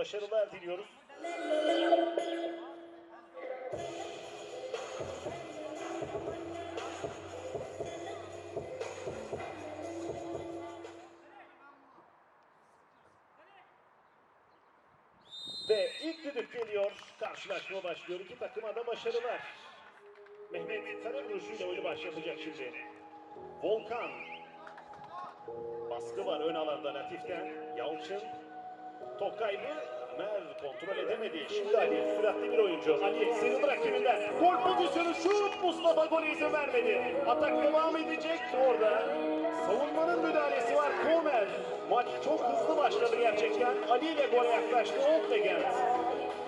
başarılar diliyoruz. Ve ilk düdük geliyor. Karşılaşma başlıyor. İki takıma da başarılar. Mehmet kare vuruşuyla oyunu başlatacak şimdi. Volkan. Baskı var ön alanda Latif'ten. Yalçın. Top kaybı. Mer kontrol edemedi. Şimdi Ali süratli bir oyuncu. Ali sıyrıldı rakibinden. Gol pozisyonu şut. Mustafa gole izin vermedi. Atak devam edecek orada. Savunmanın müdahalesi var. Komer. Maç çok hızlı başladı gerçekten. Ali ile gole yaklaştı. Oldegent.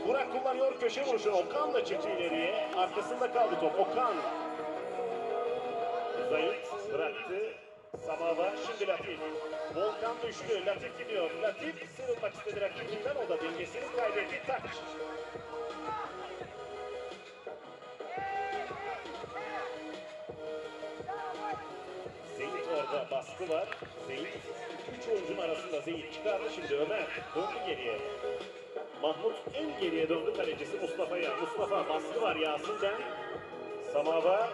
Burak kullanıyor köşe vuruşunu. Okan da çıktı ileriye. Arkasında kaldı top. Okan. Zayıf bıraktı. Samava şimdi Latif. Volkan düştü. Latif gidiyor. Latif sıyrılmak istedi rakibinden. O da dengesini kaybetti. Taç. Zeyit orada baskı var. Zeyit. Üç oyuncunun arasında Zeyit çıkardı. Şimdi Ömer döndü geriye. Mahmut en geriye döndü kalecisi Mustafa'ya. Mustafa baskı var Yasin'den. Samava.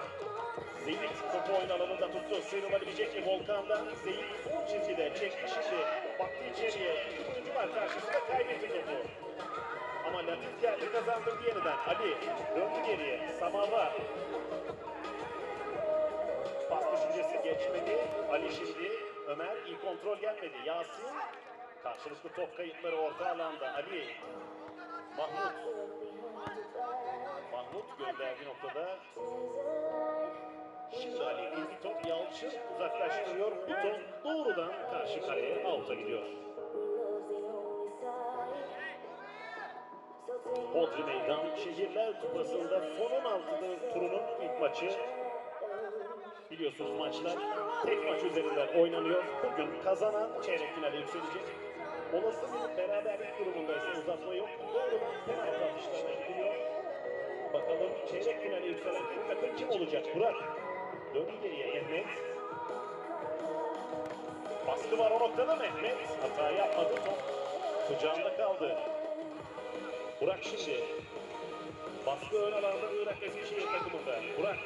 Zeyit topu oyun alanında tuttu. Sıyrılabilecek mi Volkan'dan? Zeyit son çizgide çekti şimdi. Baktı içeriye. Oyuncu var karşısında kaybetti topu. Ama Latif geldi kazandırdı yeniden. Ali döndü geriye. Samava. Pas düşüncesi geçmedi. Ali şimdi. Ömer iyi kontrol gelmedi. Yasin. Karşılıklı top kayıpları orta alanda. Ali. Mahmut. Mahmut gönderdiği noktada Şimdi Ali ilgi top Yalçın uzaklaştırıyor. Bu top doğrudan karşı kaleye alta gidiyor. Bodrum Meydan Şehirler Kupası'nda son 16. turunun ilk maçı. Biliyorsunuz maçlar tek maç üzerinden oynanıyor. Bugün kazanan çeyrek finale yükselecek. Olası bir beraberlik durumunda ise uzatma yok. Doğrudan penaltı atışlarına gidiyor. Bakalım çeyrek finale yükselen takım kim olacak? Burak. Döndü geriye Mehmet. Baskı var o noktada Mehmet. Hata yapmadı. Top kucağında kaldı. Burak şimdi. Baskı ön alanda Irak Eskişehir takımında. Burak.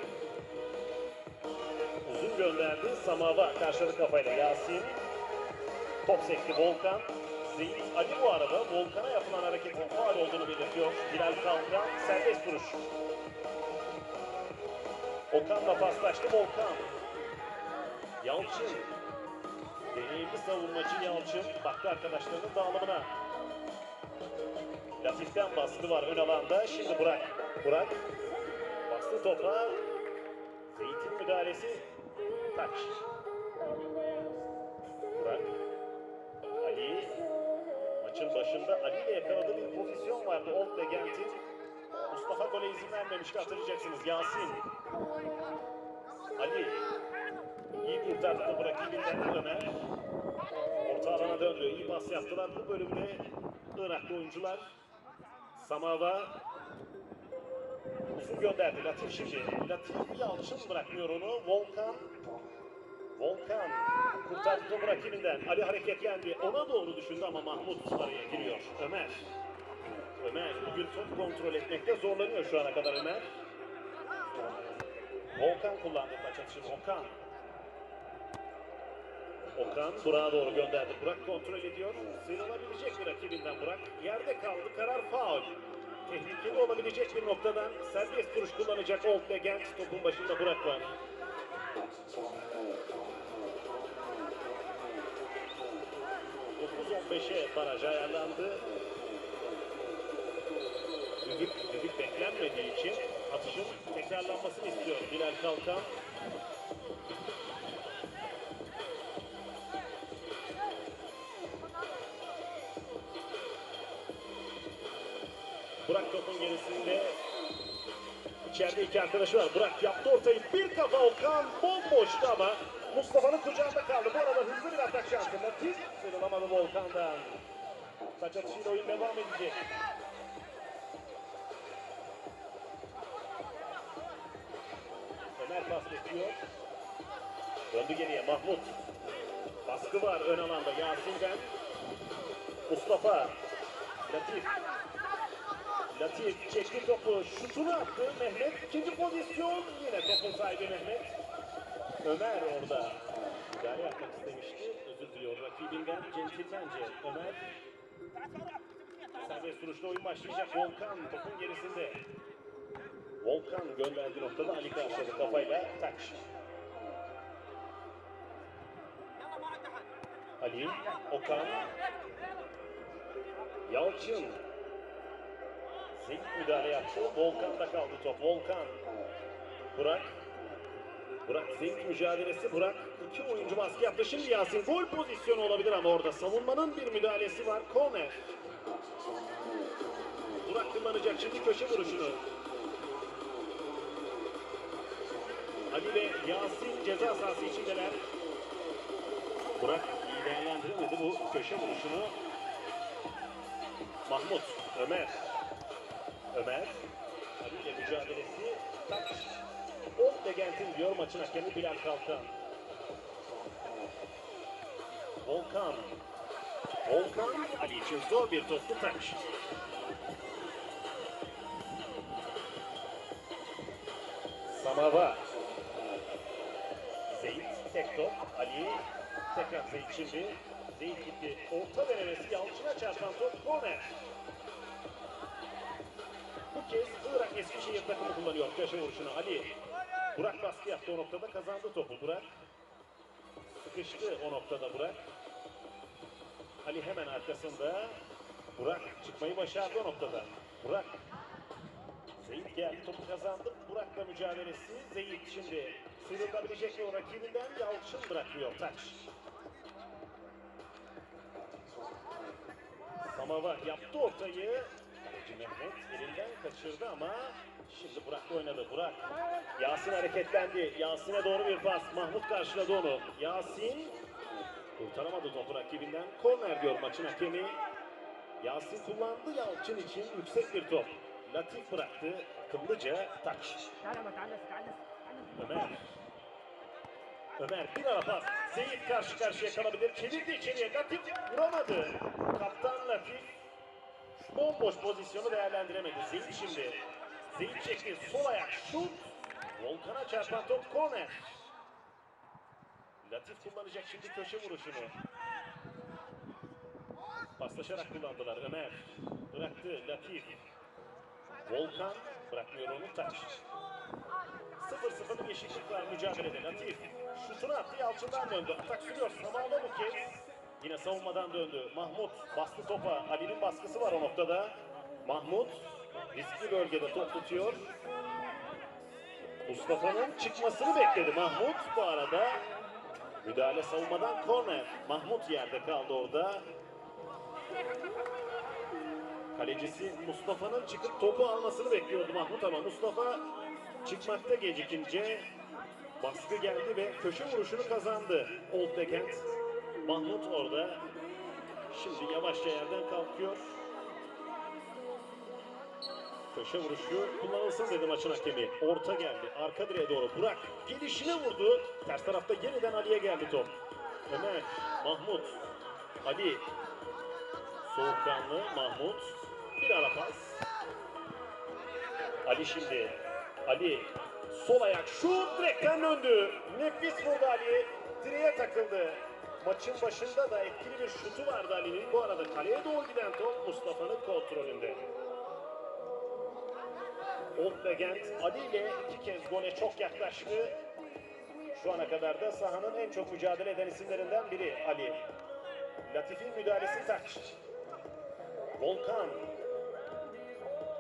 Uzun gönderdi. Samava karşıladı kafayla Yasin. Top sekti Volkan. Zeyit Ali bu arada Volkan'a yapılan hareketin faal olduğunu belirtiyor. Bilal Kalkan serbest duruş. Okan'la paslaştı Volkan. Yalçın. Deneyimli savunmacı Yalçın. Baktı arkadaşlarının dağılımına. Latif'ten baskı var ön alanda. Şimdi Burak. Burak. Bastı topa. Zeyt'in müdahalesi. Taç. Burak. Ali. Maçın başında Ali ile yakaladığı bir pozisyon vardı. Old Legent'in. Mustafa gole izin vermemişti hatırlayacaksınız. Yasin. Ali. İyi kurtardı topu rakibinden Ömer. Orta alana döndü. İyi pas yaptılar. Bu bölümde Iraklı oyuncular. Samava. Uzun gönderdi Latif şimdi. Latif Yalçın bırakmıyor onu. Volkan. Volkan kurtardı topu rakibinden. Ali hareketlendi. Ona doğru düşündü ama Mahmut araya giriyor. Ömer. Ömer bugün top kontrol etmekte zorlanıyor şu ana kadar Ömer. Volkan kullandı maç atışını. Okan. Okan Burak'a doğru gönderdi. Burak kontrol ediyor. Sıyrılabilecek bir rakibinden Burak. Yerde kaldı. Karar faul. Tehlikeli olabilecek bir noktadan serbest duruş kullanacak Old Legend. Topun başında Burak var. ...9-15'e baraj ayarlandı. Düdük, düdük beklenmediği için atışın tekrarlanmasını istiyor Bilal Kalkan. Burak topun gerisinde içeride iki arkadaşı var. Burak yaptı ortayı bir kafa Okan bomboştu ama Mustafa'nın kucağında kaldı. Bu arada hızlı bir atak şansında. Tiz sıyrılamadı Volkan'dan. Taç atışıyla oyun devam edecek. Döndü geriye Mahmut. Baskı var ön alanda Yasin'den. Mustafa. Latif. Latif çekti topu. Şutunu attı Mehmet. İkinci pozisyon. Yine topun sahibi Mehmet. Ömer orada. Müdahale yapmak istemişti. Özür diliyor rakibinden. Centilmence. Ömer. Serbest vuruşla oyun başlayacak. Volkan topun gerisinde. Volkan gönderdiği noktada Ali karşıladı kafayla. Taç. Ali, Okan, Yalçın. Zeyt müdahale yaptı. Volkan'da kaldı top. Volkan. Burak. Burak Zeyt mücadelesi. Burak iki oyuncu baskı yaptı. Şimdi Yasin gol pozisyonu olabilir ama orada savunmanın bir müdahalesi var. Korner. Burak kullanacak şimdi köşe vuruşunu. Ali ve Yasin ceza sahası içindeler. Burak değerlendiremedi bu köşe vuruşunu. Mahmut, Ömer. Ömer. Ali ile mücadelesi. Taç. Old Legent'in diyor maçın hakemi Bilal Kalkan. Volkan. Volkan Ali için zor bir toplu taç. Samava. Zeyt tek top. Ali tekrar Zeyt şimdi. Orta denemesi Yalçın'a çarpan top korner. Bu kez Irak Eskişehir takımı kullanıyor köşe vuruşunu. Ali. Burak baskı yaptı o noktada kazandı topu. Burak sıkıştı o noktada Burak. Ali hemen arkasında. Burak çıkmayı başardı o noktada. Burak Zeyit geldi topu kazandı. Burak'la mücadelesi. Zeyit şimdi sıyrılabilecek mi o rakibinden Yalçın bırakmıyor. Taç. Samava yaptı ortayı. Kaleci Mehmet elinden kaçırdı ama şimdi Burak'la oynadı. Burak. Yasin hareketlendi. Yasin'e doğru bir pas. Mahmut karşıladı onu. Yasin kurtaramadı topu rakibinden. Korner diyor maçın hakemi. Yasin kullandı Yalçın için yüksek bir top. Latif bıraktı. Kıblıca taç. Ömer Ömer bir ara pas. Seyit karşı karşıya kalabilir. Çevirdi içeriye. Latif vuramadı. Kaptan Latif bomboş pozisyonu değerlendiremedi. Zeyit şimdi. Zeyit çekti. Sol ayak şut. Volkan'a çarpan top korner. Latif kullanacak şimdi köşe vuruşunu. Paslaşarak kullandılar. Ömer bıraktı. Latif. Volkan bırakmıyor onu taç. 0-0 eşitlik var mücadelede. Latif şutunu attı Yalçın'dan döndü. Atak sürüyor. Samağla bu kez. Yine savunmadan döndü. Mahmut bastı topa. Ali'nin baskısı var o noktada. Mahmut riskli bölgede top tutuyor. Mustafa'nın çıkmasını bekledi Mahmut. Bu arada müdahale savunmadan korner. Mahmut yerde kaldı orada. Kalecisi Mustafa'nın çıkıp topu almasını bekliyordu Mahmut ama Mustafa çıkmakta gecikince baskı geldi ve köşe vuruşunu kazandı Old Dekent. Mahmut orada şimdi yavaşça yerden kalkıyor. Köşe vuruşu kullanılsın dedi maçın hakemi. Orta geldi. Arka direğe doğru. Burak gelişine vurdu. Ters tarafta yeniden Ali'ye geldi top. Ömer, Mahmut, Ali. Soğukkanlı Mahmut. Bir ara pas. Ali şimdi. Ali sol ayak şut direkten döndü. Nefis vurdu Ali. Direğe takıldı. Maçın başında da etkili bir şutu vardı Ali'nin. Bu arada kaleye doğru giden top Mustafa'nın kontrolünde. Old Legend Ali ile iki kez gole çok yaklaştı. Şu ana kadar da sahanın en çok mücadele eden isimlerinden biri Ali. Latif'in müdahalesi taç. Volkan.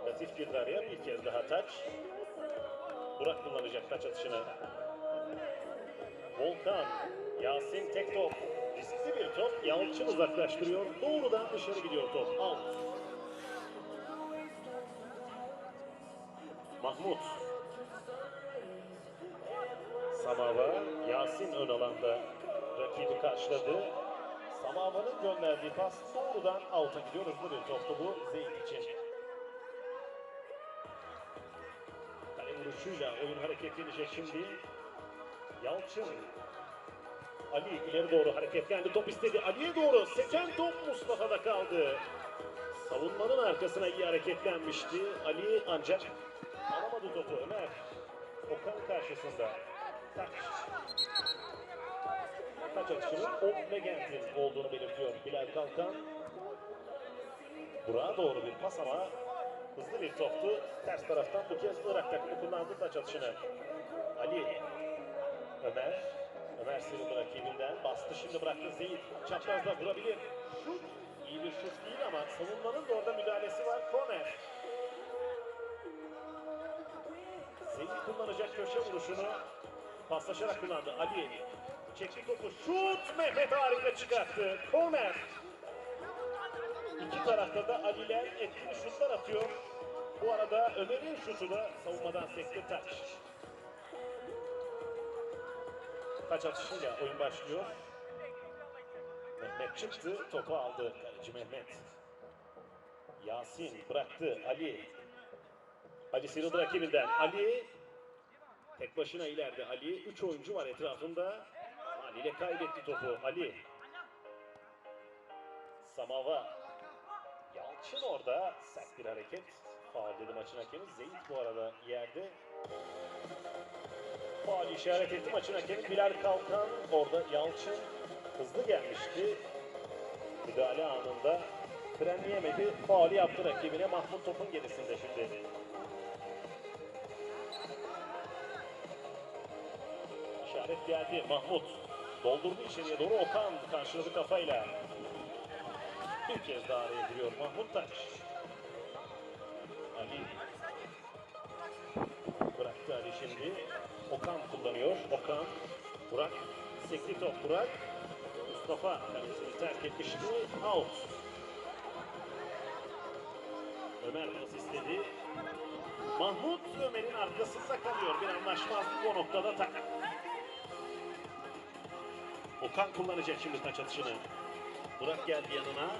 Latif girdi araya bir kez daha taç. Burak kullanacak taç atışını. Volkan. Yasin tek top. Riskli bir top. Yalçın uzaklaştırıyor. Doğrudan dışarı gidiyor top. Out. Mahmut. Samava. Yasin ön alanda rakibi karşıladı. Samava'nın gönderdiği pas doğrudan alta gidiyor. Hızlı bir toptu bu Zeyt için. Vuruşuyla oyun hareketlenecek şimdi. Yalçın. Ali ileri doğru hareketlendi. Top istedi. Ali'ye doğru. Seken top Mustafa'da kaldı. Savunmanın arkasına iyi hareketlenmişti. Ali ancak alamadı topu. Ömer. Okan karşısında. Taç. Taç atışının o legendin olduğunu belirtiyor Bilal Kalkan. Burak'a doğru bir pas ama hızlı bir toptu. Ters taraftan bu kez Irak takımı kullandı taç atışını. Ali. Ömer. Ömer sıyrıldı rakibinden. Bastı şimdi bıraktı Zeyit. Çaprazda vurabilir. İyi bir şut değil ama savunmanın da orada müdahalesi var. Korner. Zeyit kullanacak köşe vuruşunu paslaşarak kullandı. Ali. Çekti topu. Şut. Mehmet harika çıkarttı. Korner. İki tarafta da Aliler etkili şutlar atıyor. Bu arada Ömer'in şutu da savunmadan sekti taç. Taç atışıyla oyun başlıyor. Mehmet çıktı, topu aldı. Kaleci Mehmet. Yasin bıraktı. Ali. Ali sıyrıldı rakibinden. Ali tek başına ileride. Ali. Üç oyuncu var etrafında. Ali ile kaybetti topu. Ali. Samava. Yalçın orada sert bir hareket. Faal dedi maçın hakemi. Zeyit bu arada yerde. Faal işaret etti maçın hakemi. Bilal Kalkan orada Yalçın hızlı gelmişti. Müdahale anında frenleyemedi. Faali yaptı rakibine. Mahmut topun gerisinde şimdi. İşaret geldi. Mahmut doldurdu içeriye doğru. Okan karşıladı kafayla. Bir kez daha araya giriyor Mahmut Taş. Ali. Bıraktı Ali şimdi. Okan kullanıyor. Okan. Burak. Sekli top Burak. Mustafa kalesini terk etmişti. Out. Ömer pas istedi. Mahmut Ömer'in arkasında kalıyor. Bir anlaşmazlık o noktada tak. Okan kullanacak şimdi taç atışını. Burak geldi yanına.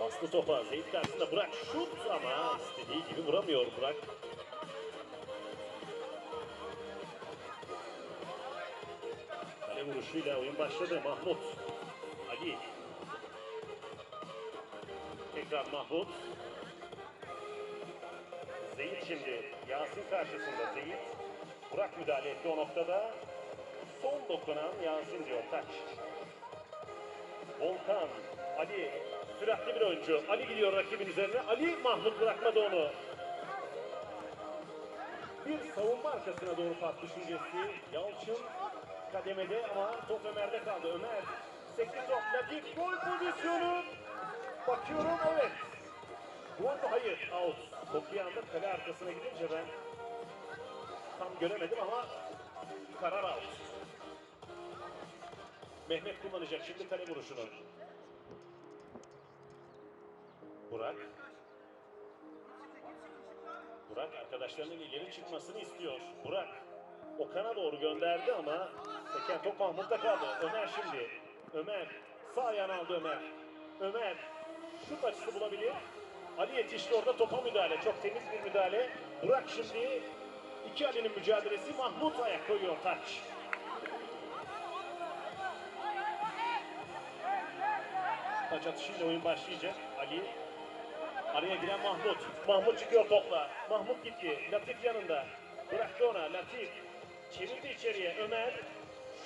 Bastı topa. Zeyt karşısında Burak şut ama istediği gibi vuramıyor Burak. Kale vuruşuyla oyun başladı. Mahmut. Ali. Tekrar Mahmut. Zeyt şimdi. Yasin karşısında Zeyt. Burak müdahale etti o noktada. Son dokunan Yasin diyor taç. Volkan, Ali, süratli bir oyuncu. Ali gidiyor rakibin üzerine. Ali Mahmut bırakmadı onu. Bir savunma arkasına doğru pas düşüncesi. Yalçın kademede ama top Ömer'de kaldı. Ömer, sekti top. Latif gol pozisyonu. Bakıyorum evet. Mü? Hayır. Out. Top bir anda kale arkasına gidince ben tam göremedim ama karar out. Mehmet kullanacak şimdi kale vuruşunu. Burak. Burak arkadaşlarının ileri çıkmasını istiyor. Burak Okan'a doğru gönderdi ama seken top Mahmut'ta kaldı. Ömer şimdi. Ömer sağ ayağını aldı Ömer. Ömer şut açısı bulabilir. Ali yetişti orada topa müdahale. Çok temiz bir müdahale. Burak şimdi iki Ali'nin mücadelesi Mahmut ayak koyuyor taç. Taç atışıyla oyun başlayacak. Ali araya giren Mahmut. Mahmut çıkıyor topla. Mahmut gitti. Latif yanında. Bıraktı ona. Latif çevirdi içeriye. Ömer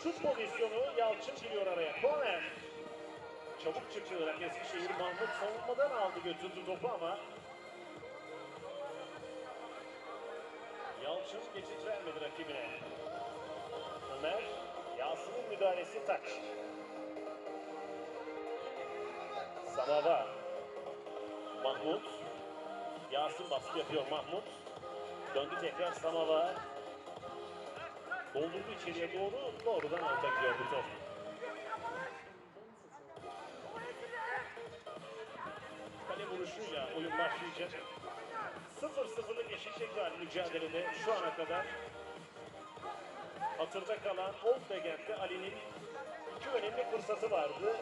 şut pozisyonu Yalçın giriyor araya. Korner. Çabuk çıktı Irak Eskişehir. Mahmut savunmadan aldı götürdü topu ama Yalçın geçit vermedi rakibine. Ömer, Yasin'in müdahalesi taç. Samava. Mahmut. Yasin baskı yapıyor Mahmut. Döndü tekrar Samava. Doldurdu içeriye doğru. Doğrudan alta gidiyor bu top. Kale vuruşuyla oyun başlayacak. 0-0'lık eşitlik var mücadelede şu ana kadar. Hatırda kalan Old Begent'te Ali'nin iki önemli fırsatı vardı.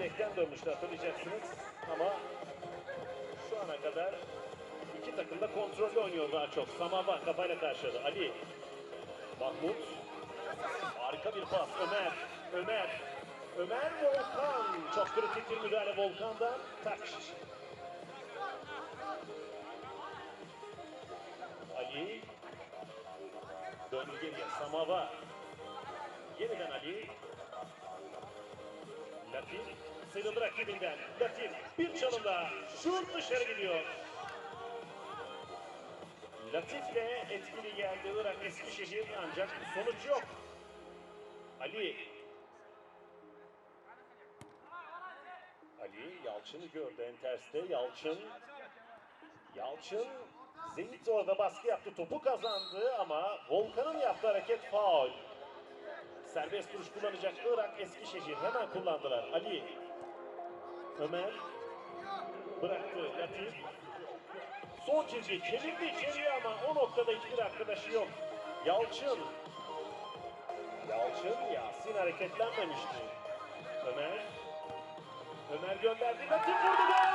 Direkten dönmüştü hatırlayacaksınız ama şu ana kadar İki takım da kontrollü oynuyor daha çok. Samava kafayla karşıladı. Ali. Mahmut. Harika bir pas. Ömer. Ömer. Ömer Volkan. Çok kritik bir müdahale Volkan'dan. Taç. Ali. Döndü geriye. Samava. Yeniden Ali. Latif sıyrıldı rakibinden. Latif bir çalım daha. Şut dışarı gidiyor. Latif'le etkili geldi Irak Eskişehir ancak sonuç yok. Ali. Ali Yalçın'ı gördü Enters'te. Yalçın. Yalçın Zeyit orada baskı yaptı. Topu kazandı ama Volkan'ın yaptığı hareket faul. Serbest duruş kullanacak Irak Eskişehir. Hemen kullandılar. Ali. Ömer. Bıraktı. Latif. Son çizgi çevirdi içeriye ama o noktada hiçbir arkadaşı yok. Yalçın. Yalçın Yasin hareketlenmemişti. Ömer. Ömer gönderdi. Latif vurdu gol.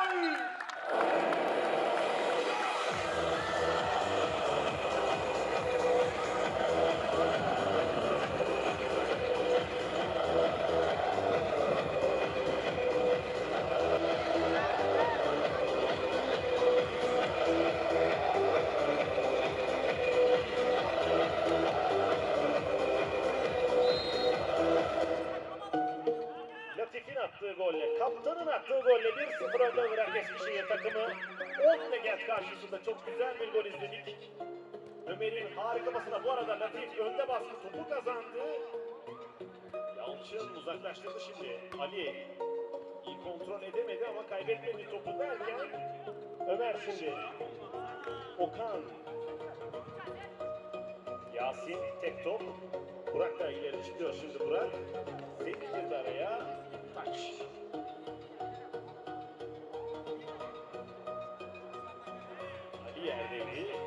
Yerdeydi.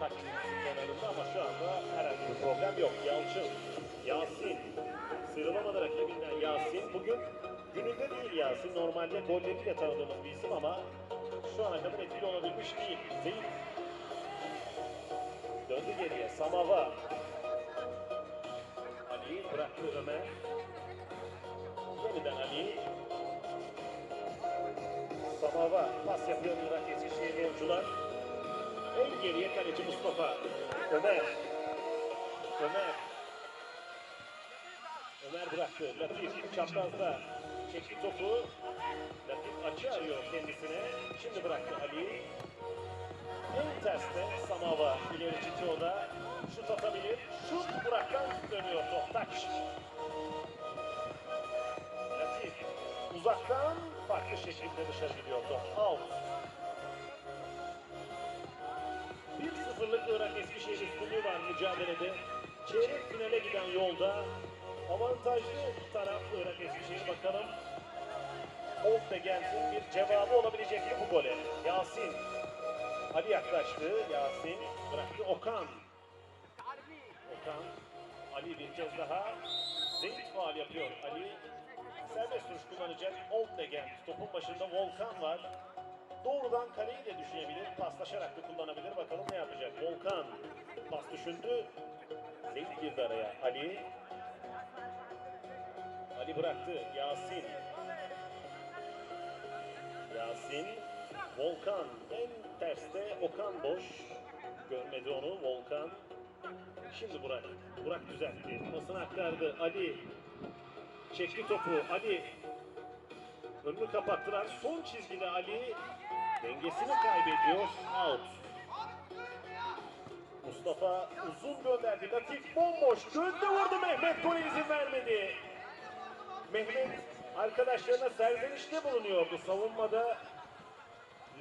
Taç kenarında ama şu anda herhangi bir problem yok. Yalçın. Yasin. Sıyrılamadı rakibinden Yasin. Bugün gününde değil Yasin. Normalde golleriyle tanıdığımız bir isim ama şu ana kadar etkili olabilmiş değil. Zeyt. Döndü geriye. Samava. Ali bıraktı Ömer. Yeniden Ali. Samava pas yapıyor Irak Eskişehir oyuncular. En geriye kaleci Mustafa. Ömer. Ömer. Ömer bıraktı. Latif çaprazda çekti topu. Latif açı arıyor kendisine. Şimdi bıraktı Ali. En terste Samava ileri çıktı o da. Şut atabilir. Şut Burak'tan dönüyor top. Taç. Latif uzaktan farklı şekilde dışarı gidiyor top. Out. Var mücadelede. Çeyrek finale giden yolda avantajlı taraf Irak Eskişehir bakalım. Gelsin bir cevabı olabilecek mi bu gole? Yasin. Ali yaklaştı. Yasin bıraktı. Okan. Okan. Ali bir kez daha. Zeyt faal yapıyor. Ali serbest vuruş kullanacak. Old Legend. Topun başında Volkan var. Doğrudan kaleyi de düşünebilir. Paslaşarak da kullanabilir. Bakalım ne yapacak. Volkan. Pas düşündü. Zeyt girdi araya. Ali. Ali bıraktı. Yasin. Yasin. Volkan. En terste Okan boş. Görmedi onu. Volkan. Şimdi Burak. Burak düzeltti. Pasını aktardı. Ali. Çekti topu. Ali. Önünü kapattılar. Son çizgide Ali dengesini kaybediyor. Out. Mustafa uzun gönderdi. Latif bomboş. Döndü vurdu Mehmet. Gole izin vermedi. Mehmet arkadaşlarına serzenişte bulunuyordu savunmada.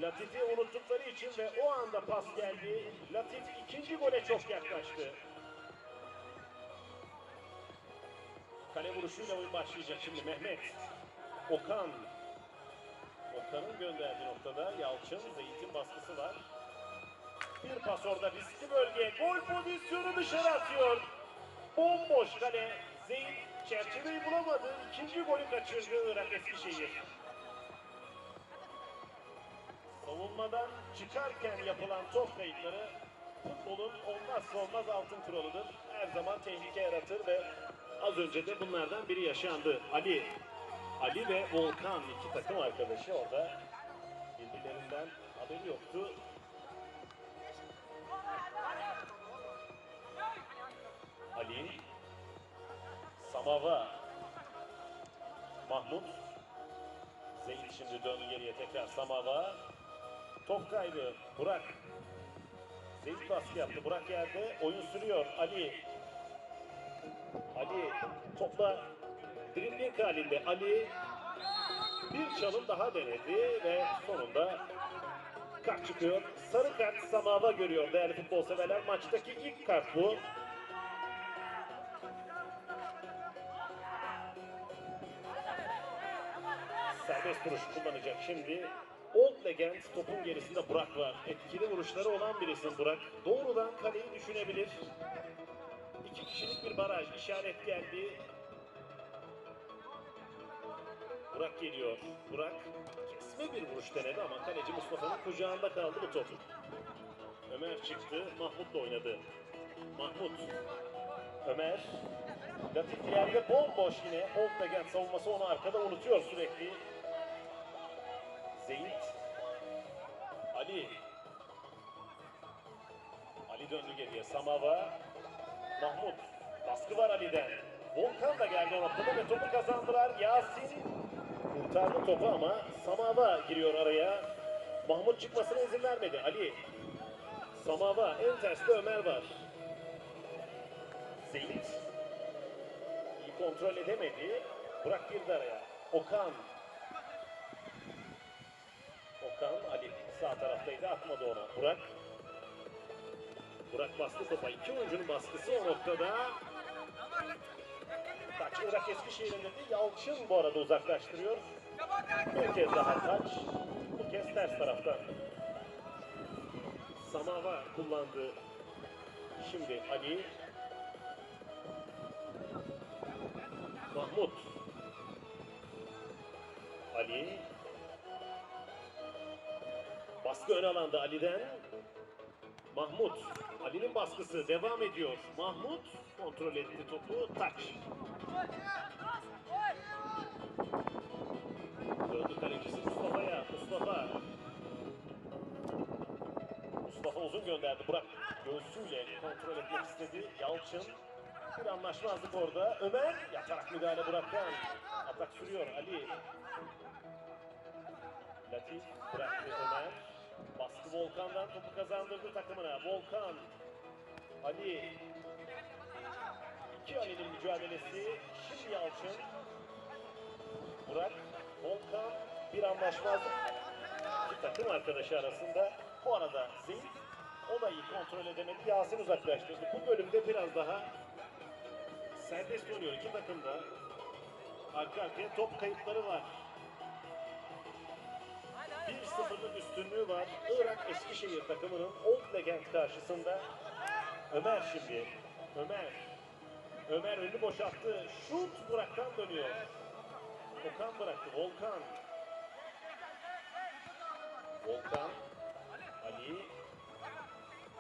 Latif'i unuttukları için ve o anda pas geldi. Latif ikinci gole çok yaklaştı. Kale vuruşuyla oyun başlayacak şimdi Mehmet. Okan. Okan'ın gönderdiği noktada Yalçın, Zeyt'in baskısı var. Bir pas orada riskli bölge. Gol pozisyonu dışarı atıyor. Bomboş kale. Zeyt çerçeveyi bulamadı. İkinci golü kaçırdı Irak Eskişehir. Savunma savunmadan çıkarken yapılan top kayıpları futbolun olmazsa olmaz altın kuralıdır. Her zaman tehlike yaratır ve az önce de bunlardan biri yaşandı. Ali, Ali ve Volkan iki takım arkadaşı orada birbirlerinden haberi yoktu. Ali, Samava, Mahmut, Zeyt şimdi döndü geriye tekrar Samava. Top kaybı Burak. Zeyt baskı yaptı. Burak yerde. Oyun sürüyor. Ali. Ali topla dribbling halinde. Ali bir çalım daha denedi ve sonunda kart çıkıyor. Sarı kart Samava görüyor değerli futbol severler. Maçtaki ilk kart bu. serbest vuruş kullanacak şimdi. Old Legend topun gerisinde Burak var. Etkili vuruşları olan bir isim Burak. Doğrudan kaleyi düşünebilir. İki kişilik bir baraj işaret geldi. Burak geliyor. Burak kesme bir vuruş denedi ama kaleci Mustafa'nın kucağında kaldı bu top. Ömer çıktı. Mahmut'la oynadı. Mahmut. Ömer. Latif yerde bomboş yine. Old Legend savunması onu arkada unutuyor sürekli. Zeyt. Ali. Ali döndü geriye. Samava. Mahmut. Baskı var Ali'den. Volkan da geldi o noktada ve topu kazandılar. Yasin kurtardı topu ama Samava giriyor araya. Mahmut çıkmasına izin vermedi. Ali. Samava. En terste Ömer var. Zeyt. İyi kontrol edemedi. Burak girdi araya. Okan. Okan Ali sağ taraftaydı atmadı ona. Burak. Burak bastı topa. İki oyuncunun baskısı o noktada. Taç Irak Eskişehir'in dedi. Yalçın bu arada uzaklaştırıyor. Bir kez daha taç. Bu kez ters taraftan. Samava kullandı. Şimdi Ali. Mahmut. Ali. Baskı ön alanda Ali'den. Mahmut. Ali'nin baskısı devam ediyor. Mahmut kontrol etti topu. Taç. Mustafa'ya. Mustafa. Mustafa uzun gönderdi. Burak göğsüyle kontrol etmek istedi. Yalçın. Bir anlaşmazlık orada. Ömer yatarak müdahale Burak'tan. Atak sürüyor Ali. Latif bıraktı Ömer. Baskı Volkan'dan topu kazandırdı takımına. Volkan. Ali. İki Ali'nin mücadelesi. Şimdi Yalçın. Burak. Volkan. Bir anlaşmazlık. İki takım arkadaşı arasında. Bu arada Zeyt o da iyi kontrol edemedi. Yasin uzaklaştırdı. Bu bölümde biraz daha serbest oynuyor. İki takım da arka arkaya top kayıpları var. 1-0'lık üstünlüğü var. Irak Eskişehir takımının Old Legend karşısında. Ömer şimdi. Ömer. Ömer önünü boşalttı. Şut Burak'tan dönüyor. Okan bıraktı. Volkan. Volkan. Ali.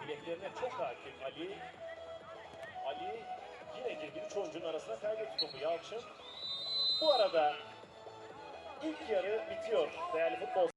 Bileklerine çok hakim Ali. Ali yine girdi. Üç oyuncunun arasına kaybetti topu Yalçın. Bu arada ilk yarı bitiyor değerli futbol